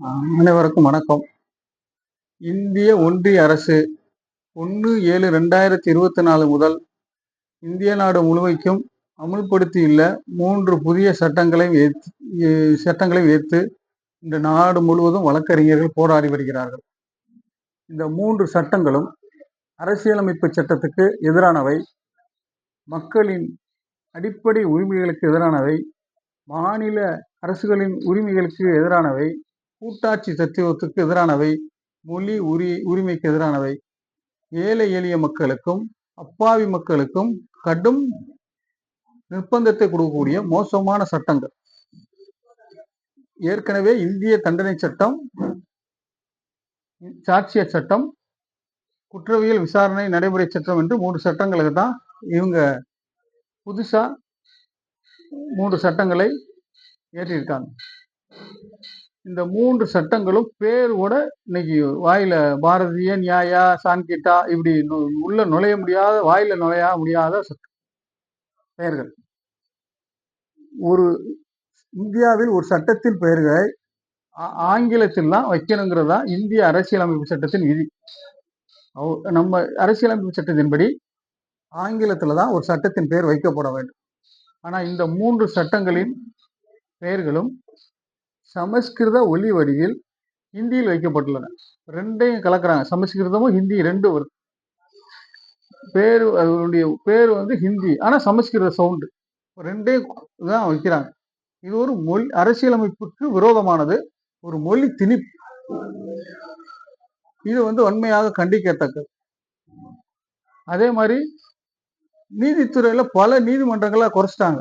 அனைவருக்கும் வணக்கம். இந்திய ஒன்றிய அரசு ஒன்று ஏழு ரெண்டாயிரத்தி இருபத்தி நாலு முதல் இந்திய நாடு முழுமைக்கும் அமுல்படுத்தியுள்ள மூன்று புதிய சட்டங்களை ஏற்று சட்டங்களை ஏற்று இந்த நாடு முழுவதும் வழக்கறிஞர்கள் போராடி வருகிறார்கள். இந்த மூன்று சட்டங்களும் அரசியலமைப்பு சட்டத்துக்கு எதிரானவை. மக்களின் அடிப்படை உரிமைகளுக்கு எதிரானவை. மாநில அரசுகளின் உரிமைகளுக்கு எதிரானவை. கூட்டாட்சி தத்துவத்துக்கு எதிரானவை மொழி உரி உரிமைக்கு எதிரானவை. ஏழை எளிய மக்களுக்கும் அப்பாவி மக்களுக்கும் கடும் நிர்பந்தத்தை கொடுக்கக்கூடிய மோசமான சட்டங்கள். ஏற்கனவே இந்திய தண்டனை சட்டம் சாட்சிய சட்டம் குற்றவியல் விசாரணை நடைமுறை சட்டம் என்று மூன்று சட்டங்களுக்கு தான் இவங்க புதுசா மூன்று சட்டங்களை ஏற்றிருக்காங்க. இந்த மூன்று சட்டங்களும் பேர் கூட இன்னைக்கு வாயில பாரதிய நியாயா சான்கிட்டா இப்படி உள்ள நுழைய முடியாத வாயில நுழைய முடியாத சட்டம். பெயர்கள். ஒரு இந்தியாவில் ஒரு சட்டத்தின் பெயர்களை ஆங்கிலத்தில் தான் வைக்கணுங்கிறது தான் இந்திய அரசியலமைப்பு சட்டத்தின் விதி. நம்ம அரசியலமைப்பு சட்டத்தின்படி ஆங்கிலத்தில் தான் ஒரு சட்டத்தின் பெயர் வைக்கப்பட வேண்டும். ஆனால் இந்த மூன்று சட்டங்களின் பெயர்களும் சமஸ்கிருத ஒலி வரியில் ஹிந்தியில் வைக்கப்பட்டுள்ளன. ரெண்டையும் கலக்குறாங்க. சமஸ்கிருதமும் ஹிந்தி ரெண்டு வருது பேர் அதனுடைய பேர் வந்து ஹிந்தி. ஆனால் சமஸ்கிருத சவுண்டு. ரெண்டையும் தான் வைக்கிறாங்க. இது ஒரு மொழி அரசியலமைப்புக்கு விரோதமானது. ஒரு மொழி திணிப்பு. இது வந்து உண்மையாக கண்டிக்கத்தக்கது. அதே மாதிரி நீதித்துறையில பல நீதிமன்றங்களை குறைச்சிட்டாங்க.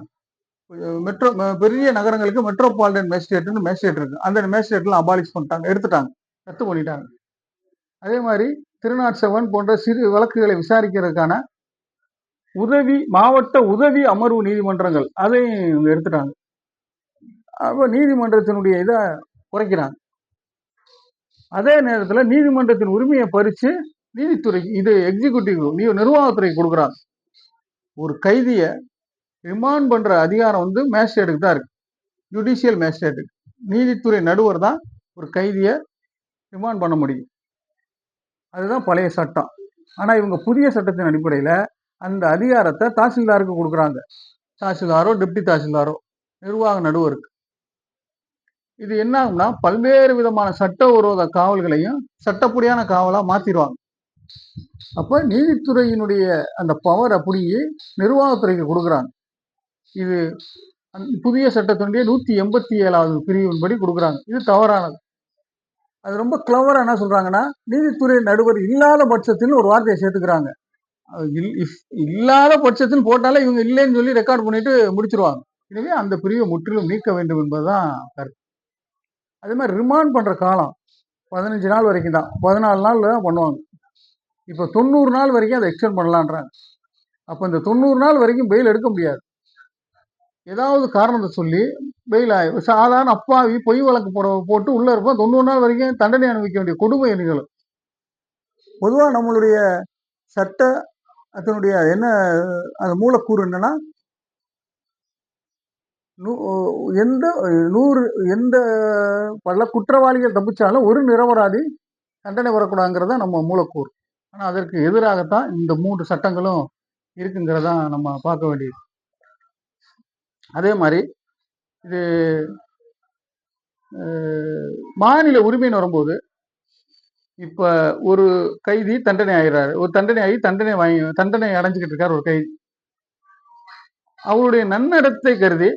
மெட்ரோ ம- பெரிய நகரங்களுக்கு மெட்ரோபாலிட்டன் மேஜிஸ்ட்ரேட்னு மேஜிஸ்ட்ரேட் இருக்கு. அந்த மேஜிஸ்ட்ரேட்லாம் அபாலிஷ் பண்ணிட்டாங்க எடுத்துட்டாங்க ரத்து பண்ணிட்டாங்க. அதே மாதிரி திருநாட்சவன் போன்ற சிறு வழக்குகளை விசாரிக்கிறதுக்கான உதவி மாவட்ட உதவி அமர்வு நீதிமன்றங்கள் அதையும் இவங்க எடுத்துட்டாங்க. அப்போ நீதிமன்றத்தினுடைய இதை குறைக்கிறாங்க. அதே நேரத்தில் நீதிமன்றத்தின் உரிமையை பறித்து நீதித்துறை இது எக்ஸிக்யூட்டிவ் நீ நிர்வாகத்துறை கொடுக்குறாங்க. ஒரு கைதியை ரிமாண்ட் பண்ற அதிகாரம் வந்து மேஜிஸ்ட்ரேட்டுக்கு தான் இருக்கு. ஜுடிஷியல் மேஜிஸ்ட்ரேட்டுக்கு நீதித்துறை நடுவர் தான் ஒரு கைதியை ரிமாண்ட் பண்ண முடியும். அதுதான் பழைய சட்டம். ஆனா இவங்க புதிய சட்டத்தின் அடிப்படையில அந்த அதிகாரத்தை தாசில்தாருக்கு கொடுக்குறாங்க. தாசில்தாரோ டெப்டி தாசில்தாரோ நிர்வாக நடுவருக்கு. இது என்ன ஆகும்னா பல்வேறு விதமான சட்டவிரோத காவல்களையும் சட்டப்படியான காவலா மாத்திடுவாங்க அப்ப நீதித்துறையினுடைய அந்த பவர் அப்படியே நிர்வாகத்துறைக்கு கொடுக்குறாங்க. இது புதிய சட்டத்தினுடைய நூத்தி எண்பத்தி ஏழாவது பிரிவின்படி கொடுக்குறாங்க. இது தவறானது. அது ரொம்ப கிளவரா என்ன சொல்றாங்கன்னா நீதித்துறை நடுவர் இல்லாத பட்சத்தில் ஒரு வார்த்தையை சேர்த்துக்கிறாங்க. அது இல்- இல்லாத பட்சத்தில் போட்டாலே இவங்க இல்லைன்னு சொல்லி ரெக்கார்ட் பண்ணிட்டு முடிச்சிருவாங்க. எனவே அந்த பிரிவை முற்றிலும் நீக்க வேண்டும் என்பதுதான் கருத்து. அதே மாதிரி ரிமாண்ட் பண்ற காலம் பதினஞ்சு நாள் வரைக்கும் தான். பதினாலு நாளில் தான் பண்ணுவாங்க. இப்போ தொண்ணூறு நாள் வரைக்கும் அதை எக்ஸ்டெண்ட் பண்ணலான்றாங்க. அப்போ இந்த தொண்ணூறு நாள் வரைக்கும் பெயில் எடுக்க முடியாது. ஏதாவது காரணத்தை சொல்லி பெயில் ஆகி சாதாரண அப்பாவி பொய் வழக்கு போட போட்டு உள்ளே இருப்போம். தொண்ணூறு நாள் வரைக்கும் தண்டனை அனுபவிக்க வேண்டிய கொடுமை நிகழும் பொதுவாக நம்மளுடைய சட்ட அதனுடைய என்ன அது மூலக்கூறு என்னன்னா நூ- எந்த நூறு எந்த பல குற்றவாளிகள் தப்பிச்சாலும் ஒரு நிரபராதி தண்டனை வரக்கூடாதுங்கிறத நம்ம மூலக்கூறு. ஆனால் அதற்கு எதிராகத்தான் இந்த மூன்று சட்டங்களும் இருக்குங்கிறதான் நம்ம பார்க்க வேண்டியது. அதே மாதிரி இது மாநில உரிமைன்னு வரும்போது இப்ப ஒரு கைதி தண்டனை ஆகிறாரு ஒரு தண்டனை ஆகி தண்டனை வாங்கி தண்டனை அடைஞ்சுக்கிட்டு இருக்காரு ஒரு கைதி. அவருடைய நன்னடத்தை கருதி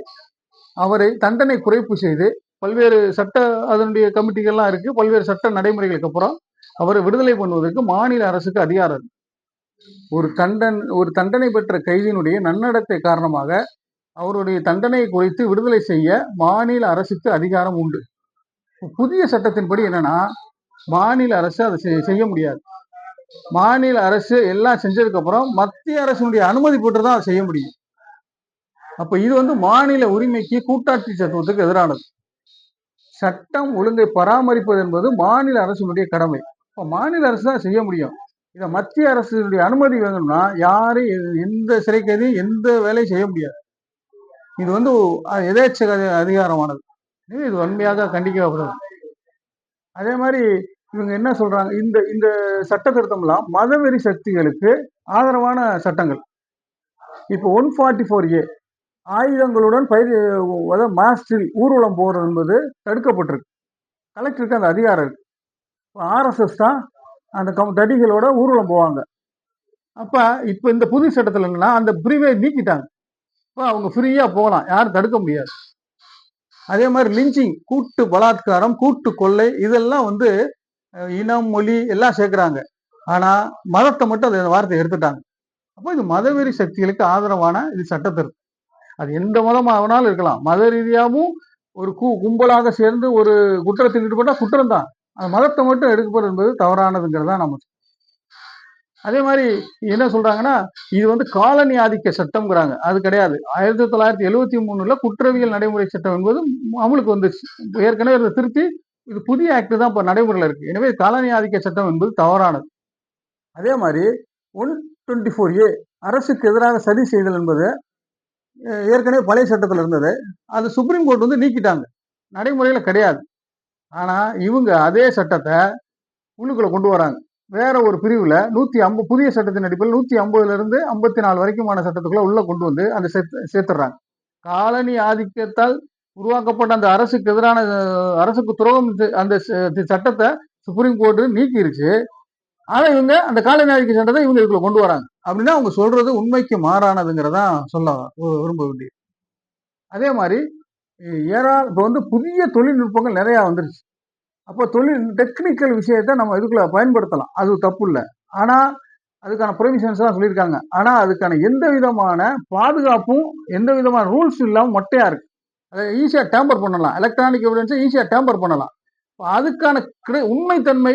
அவரை தண்டனை குறைப்பு செய்து பல்வேறு சட்ட அதனுடைய கமிட்டிகள்லாம் இருக்கு. பல்வேறு சட்ட நடைமுறைகளுக்கு அப்புறம் அவரை விடுதலை பண்ணுவதற்கு மாநில அரசுக்கு அதிகாரம் ஒரு தண்டன் ஒரு தண்டனை பெற்ற கைதியினுடைய நன்னடத்தை காரணமாக அவருடைய தண்டனையை குறைத்து விடுதலை செய்ய மாநில அரசுக்கு அதிகாரம் உண்டு. புதிய சட்டத்தின்படி என்னன்னா மாநில அரசு அதை செய்- செய்ய முடியாது. மாநில அரசு எல்லாம் செஞ்சதுக்கப்புறம் மத்திய அரசினுடைய அனுமதி பெற்று தான் அதை செய்ய முடியும். அப்ப இது வந்து மாநில உரிமைக்கு கூட்டாட்சி சட்டத்துக்கு எதிரானது. சட்டம் ஒழுங்கை பராமரிப்பது என்பது மாநில அரசினுடைய கடமை. இப்ப மாநில அரசு தான் செய்ய முடியும். இதை மத்திய அரசினுடைய அனுமதி வேணும்னா யாரும் எந்த சிறை எந்த வேலையும் செய்ய முடியாது. இது வந்து எதேச்ச அதிகாரமானது. இது வன்மையாக கண்டிக்கப்படுது அதே மாதிரி இவங்க என்ன சொல்றாங்க? இந்த இந்த சட்ட திருத்தம்லாம் மதவெறி சக்திகளுக்கு ஆதரவான சட்டங்கள். இப்போ ஒன் ஃபார்ட்டி ஃபோர் ஏ ஆயுதங்களுடன் பயிர் அதாவது மாஸ்டில் ஊர்வலம் போகிறது என்பது தடுக்கப்பட்டிருக்கு. கலெக்டருக்கு அந்த அதிகாரம் இருக்கு. ஆர்எஸ்எஸ் தான் அந்த கம் தடிகளோட ஊர்வலம் போவாங்க. அப்போ இப்போ இந்த புது சட்டத்தில் என்னன்னா அந்த பிரிவை நீக்கிட்டாங்க. இப்போ அவங்க ஃப்ரீயாக போகலாம். யாரும் தடுக்க முடியாது. அதே மாதிரி லிஞ்சிங் கூட்டு பலாத்காரம் கூட்டு கொள்ளை இதெல்லாம் வந்து இனம் மொழி எல்லாம் சேர்க்குறாங்க. ஆனால் மதத்தை மட்டும் அந்த வார்த்தை எடுத்துட்டாங்க. அப்போ இது மதவெறி சக்திகளுக்கு ஆதரவான இது சட்டத்திற்கு அது எந்த மதமாக இருக்கலாம். மத ரீதியாகவும் ஒரு கு கும்பலாக சேர்ந்து ஒரு குற்றத்தில் ஈடுபட்டால் குற்றம் தான். அந்த மதத்தை மட்டும் எடுக்கப்படும் என்பது தவறானதுங்கிறதா நம்ம அதே மாதிரி என்ன சொல்றாங்கன்னா இது வந்து காலனி ஆதிக்க சட்டம்ங்கிறாங்க. அது கிடையாது. ஆயிரத்தி தொள்ளாயிரத்தி எழுவத்தி மூணுல குற்றவியல் நடைமுறை சட்டம் என்பது அமலுக்கு வந்துச்சு. ஏற்கனவே இதை திருத்தி இது புதிய ஆக்ட் தான் இப்போ நடைமுறையில் இருக்கு. எனவே காலனி ஆதிக்க சட்டம் என்பது தவறானது. அதே மாதிரி ஒன் டுவெண்ட்டி ஃபோர் ஏ அரசுக்கு எதிராக சதி செய்தல் என்பது ஏற்கனவே பழைய சட்டத்தில் இருந்தது. அது சுப்ரீம் கோர்ட் வந்து நீக்கிட்டாங்க. நடைமுறையில் கிடையாது. ஆனால் இவங்க அதே சட்டத்தை உள்ளுக்குள்ளே கொண்டு வராங்க. வேற ஒரு பிரிவில் நூற்றி ஐம்பது புதிய சட்டத்தின் அடிப்படையில் நூற்றி ஐம்பதுல இருந்து ஐம்பத்தி நாலு வரைக்குமான சட்டத்துக்குள்ள உள்ள கொண்டு வந்து அந்த சேர்த்து சேர்த்துடுறாங்க. காலனி ஆதிக்கத்தால் உருவாக்கப்பட்ட அந்த அரசுக்கு எதிரான அரசுக்கு துரோகம் அந்த ச- சட்டத்தை சுப்ரீம் கோர்ட்டு நீக்கிருச்சு. ஆனா இவங்க அந்த காலனி ஆதிக்க சட்டத்தை இவங்க இதுக்குள்ள கொண்டு வராங்க. அப்படின்னா அவங்க சொல்றது உண்மைக்கு மாறானதுங்கிறதா சொல்ல விரும்ப வேண்டியது. அதே மாதிரி ஏறா இப்போ வந்து புதிய தொழில்நுட்பங்கள் நிறையா வந்துருச்சு. அப்போ தொழில் டெக்னிக்கல் விஷயத்தை நம்ம இதுக்குள்ள பயன்படுத்தலாம். அது தப்பு இல்லை ஆனால் அதுக்கான ப்ரொவிஷன்ஸ் தான் சொல்லியிருக்காங்க. ஆனால் அதுக்கான எந்த விதமான பாதுகாப்பும் எந்த விதமான ரூல்ஸ் இல்லாமல் மொட்டையாக இருக்கு. அதை ஈஸியாக டேம்பர் பண்ணலாம். எலக்ட்ரானிக் எவிடன்ஸை ஈஸியாக டேம்பர் பண்ணலாம். இப்போ அதுக்கான கிடை உண்மைத்தன்மை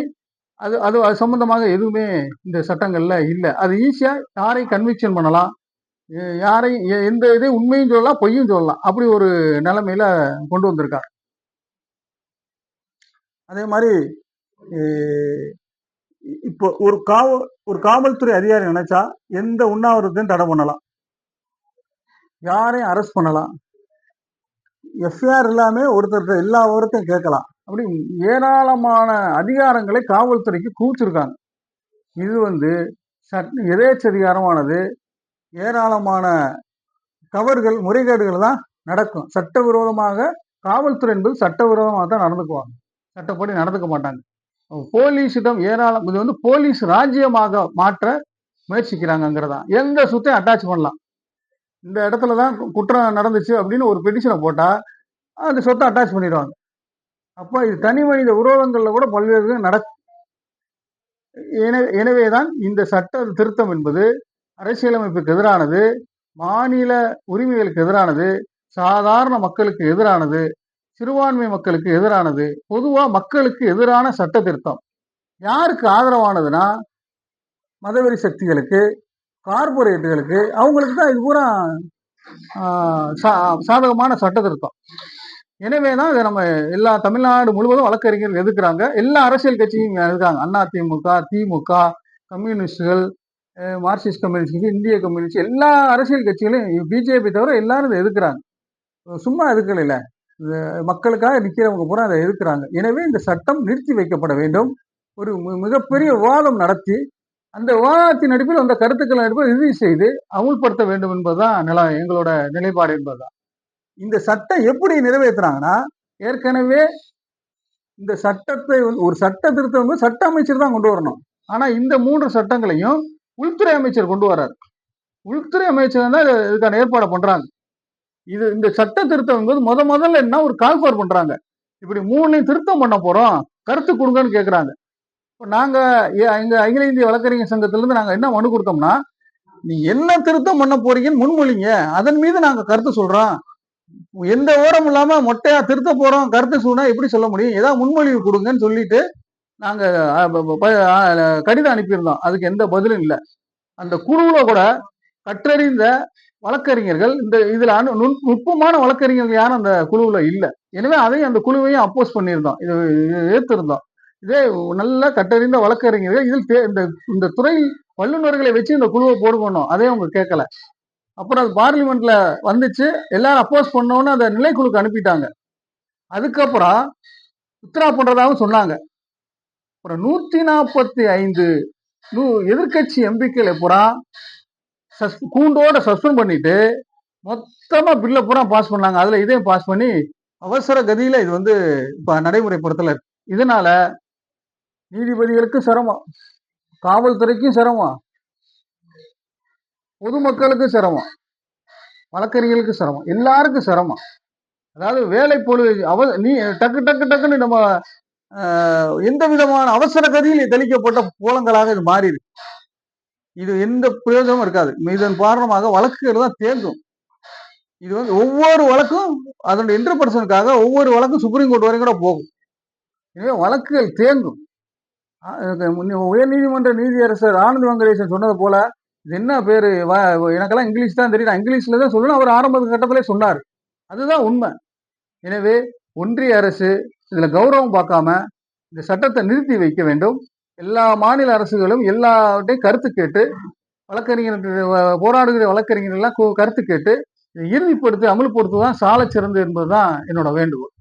அது அது அது சம்மந்தமாக எதுவுமே இந்த சட்டங்களில் இல்லை. அது ஈஸியாக யாரையும் கன்விக்ஷன் பண்ணலாம். யாரையும் எ- எந்த இதையும் உண்மையும் சொல்லலாம் பொய்யும் சொல்லலாம். அப்படி ஒரு நிலைமையில் கொண்டு வந்திருக்கார் அதே மாதிரி இப்போ ஒரு காவல் ஒரு காவல்துறை அதிகாரி நினைச்சா எந்த உண்ணாவிரத்தையும் தடை பண்ணலாம். யாரையும் அரெஸ்ட் பண்ணலாம். எஃப்ஐஆர் இல்லாமல் ஒருத்தர் எல்லா விவரத்தையும் கேட்கலாம். அப்படி ஏராளமான அதிகாரங்களை காவல்துறைக்கு கூச்சிருக்காங்க இது வந்து சட் எதேச்சதிகாரமானது ஏராளமான தவறுகள் முறைகேடுகள் தான் நடக்கும். சட்டவிரோதமாக காவல்துறை என்பது சட்டவிரோதமாக தான் நடந்துக்குவாங்க. சட்டப்படி நடந்துக்க மாட்டாங்க. போலீஸிடம் ஏராளம் இது வந்து போலீஸ் ராஜ்யமாக மாற்ற முயற்சிக்கிறாங்கிறதா எந்த சொத்தையும் அட்டாச் பண்ணலாம்? இந்த இடத்துல தான் குற்றம் நடந்துச்சு அப்படின்னு ஒரு பெட்டிஷனை போட்டா அந்த சொத்தை அட்டாச் பண்ணிடுவாங்க. அப்போ இது தனி மனித விரோதங்கள்ல கூட பல்வேறு நட எனவே எனவேதான் இந்த சட்ட திருத்தம் என்பது அரசியலமைப்புக்கு எதிரானது மாநில உரிமைகளுக்கு எதிரானது சாதாரண மக்களுக்கு எதிரானது சிறுபான்மை மக்களுக்கு எதிரானது பொதுவா மக்களுக்கு எதிரான சட்ட திருத்தம் யாருக்கு ஆதரவானதுன்னா மதவெறி சக்திகளுக்கு கார்பரேட்டுகளுக்கு அவங்களுக்கு தான் இது பூரா சா- சாதகமான சட்ட திருத்தம் எனவே தான் இதை நம்ம எல்லா தமிழ்நாடு முழுவதும் வழக்கறிஞர்கள் எதிர்க்கிறாங்க. எல்லா அரசியல் கட்சியும் இருக்காங்க அண்ணா திமுக திமுக கம்யூனிஸ்டுகள் மார்க்சிஸ்ட் கம்யூனிஸ்ட் இந்திய கம்யூனிஸ்ட் எல்லா அரசியல் கட்சிகளையும் பிஜேபி தவிர எல்லாரும் இதை எதிர்க்கிறாங்க. சும்மா எதுக்கல மக்களுக்காக நிற்கிறவங்க பூரா அதை எதிர்க்கிறாங்க. எனவே இந்த சட்டம் நிறுத்தி வைக்கப்பட வேண்டும். ஒரு மிகப்பெரிய விவாதம் நடத்தி அந்த விவாதத்தின் அடிப்பில் அந்த கருத்துக்கள் அடிப்பில் இறுதி செய்து அமுல்படுத்த வேண்டும் என்பதுதான் நில எங்களோட நிலைப்பாடு என்பதுதான். இந்த சட்டம் எப்படி நிறைவேற்றுறாங்கன்னா ஏற்கனவே இந்த சட்டத்தை வந்து ஒரு சட்ட திருத்தம் வந்து சட்ட அமைச்சர் தான் கொண்டு வரணும். ஆனால் இந்த மூன்று சட்டங்களையும் உள்துறை அமைச்சர் கொண்டு வர்றார். உள்துறை அமைச்சர் தான் இதுக்கான ஏற்பாடு பண்ணுறாங்க இது இந்த சட்ட திருத்தம் முத முதல்ல என்ன? ஒரு கால்பார் பண்றாங்க. இப்படி மூணையும் திருத்தம் பண்ண போறோம். கருத்து கொடுங்கன்னு கேட்குறாங்க இப்போ நாங்க ஏ- எங்க அகில இந்திய வழக்கறிஞர் சங்கத்திலிருந்து நாங்கள் நாங்க என்ன மனு கொடுத்தோம்னா நீ என்ன திருத்தம் பண்ண போறீங்கன்னு முன்மொழிங்க. அதன் மீது நாங்க கருத்து சொல்றோம். எந்த ஓரம் இல்லாம மொட்டையா திருத்த போறோம் கருத்து சொன்னா எப்படி சொல்ல முடியும்? ஏதாவது முன்மொழிவு கொடுங்கன்னு சொல்லிட்டு நாங்க கடிதம் அனுப்பியிருந்தோம். அதுக்கு எந்த பதிலும் இல்லை. அந்த குழுவில் கூட கற்றறிந்த வழக்கறிஞர்கள் இந்த இதுல அனு நுண்- நுட்பமான வழக்கறிஞர்கள் யாரும் அந்த குழுவுல இல்லை. எனவே அதையும் அந்த குழுவையும் அப்போஸ் பண்ணியிருந்தோம். இது இது ஏத்திருந்தோம். இதே நல்ல கட்டறிந்த வழக்கறிஞர்கள் இதில் தே- இந்த இந்த துறை வல்லுநர்களை வச்சு இந்த குழுவை போடுக்கணும் அதே அவங்க கேட்கல அப்புறம் அது பார்லிமெண்ட்ல வந்துச்சு. எல்லாரும் அப்போஸ் பண்ணோன்னு அந்த நிலைக்குழுக்கு அனுப்பிட்டாங்க. அதுக்கப்புறம் உத்தரா பண்றதாகவும் சொன்னாங்க. அப்புறம் நூத்தி நாற்பத்தி ஐந்து எதிர்கட்சி எம்பிக்களை பூரா கூண்டோட சஸ்பெண்ட் பண்ணிட்டு மொத்தமா பில்ல பூரா பாஸ் பண்ணாங்க. அதுல இதையும் பாஸ் பண்ணி அவசர கதியில இது வந்து இப்ப நடைமுறைப்படுத்தல. இருக்கு. இதனால நீதிபதிகளுக்கும் சிரமம். காவல்துறைக்கும் சிரமம். பொதுமக்களுக்கும் சிரமம். வழக்கறிஞர்களுக்கு சிரமம். எல்லாருக்கும் சிரமம். அதாவது வேலை பொழுது அவ நீ டக்கு டக்கு டக்குன்னு நம்ம எந்த விதமான அவசர கதியில் தெளிக்கப்பட்ட கோலங்களாக இது மாறி இருக்கு இது எந்த பிரயோஜனமும் இருக்காது. இதன் காரணமாக வழக்குகள் தான் தேங்கும். இது வந்து ஒவ்வொரு வழக்கும் அதனுடைய இன்டர்பர்சனுக்காக ஒவ்வொரு வழக்கும் சுப்ரீம் கோர்ட் வரைக்கும் கூட போகும். எனவே வழக்குகள் தேங்கும். உயர் நீதிமன்ற முன்ன உயர்நீதிமன்ற நீதியரசர் ஆனந்த் வெங்கடேசன் சொன்னது போல இது என்ன பேரு? வ- எனக்கெல்லாம் இங்கிலீஷ் தான் தெரியும். நான் இங்கிலீஷ்ல தான் சொல்லணும். அவர் ஆரம்ப கட்டத்திலே சொன்னார். அதுதான் உண்மை. எனவே ஒன்றிய அரசு இதுல கௌரவம் பார்க்காம இந்த சட்டத்தை நிறுத்தி வைக்க வேண்டும். எல்லா மாநில அரசுகளும் எல்லாவற்றையும் கருத்து கேட்டு வழக்கறிஞர் போராடுகிற வழக்கறிஞர்கள்லாம் கருத்து கேட்டு இறுதிப்படுத்தி அமல்படுத்துவதுதான் சால சிறந்து என்பதுதான் என்னோட வேண்டுகோள்.